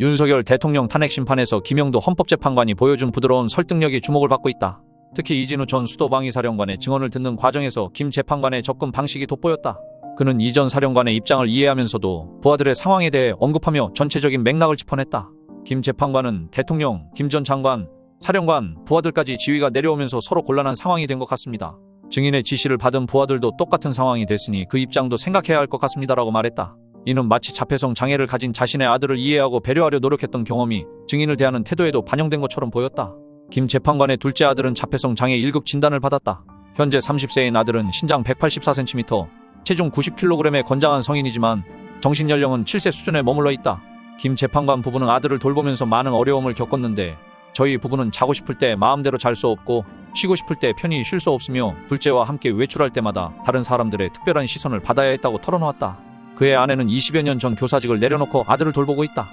윤석열 대통령 탄핵 심판에서 김영도 헌법재판관이 보여준 부드러운 설득력이 주목을 받고 있다. 특히 이진우 전 수도방위사령관의 증언을 듣는 과정에서 김 재판관의 접근 방식이 돋보였다. 그는 이전 사령관의 입장을 이해하면서도 부하들의 상황에 대해 언급하며 전체적인 맥락을 짚어냈다. 김 재판관은 대통령, 김 전 장관, 사령관, 부하들까지 지위가 내려오면서 서로 곤란한 상황이 된 것 같습니다. 증인의 지시를 받은 부하들도 똑같은 상황이 됐으니 그 입장도 생각해야 할 것 같습니다라고 말했다. 이는 마치 자폐성 장애를 가진 자신의 아들을 이해하고 배려하려 노력했던 경험이 증인을 대하는 태도에도 반영된 것처럼 보였다. 김 재판관의 둘째 아들은 자폐성 장애 1급 진단을 받았다. 현재 30세인 아들은 신장 184cm, 체중 90kg의 건장한 성인이지만 정신 연령은 7세 수준에 머물러 있다. 김 재판관 부부는 아들을 돌보면서 많은 어려움을 겪었는데 저희 부부는 자고 싶을 때 마음대로 잘 수 없고 쉬고 싶을 때 편히 쉴 수 없으며 둘째와 함께 외출할 때마다 다른 사람들의 특별한 시선을 받아야 했다고 털어놓았다. 그의 아내는 20여 년 전 교사직을 내려놓고 아들을 돌보고 있다.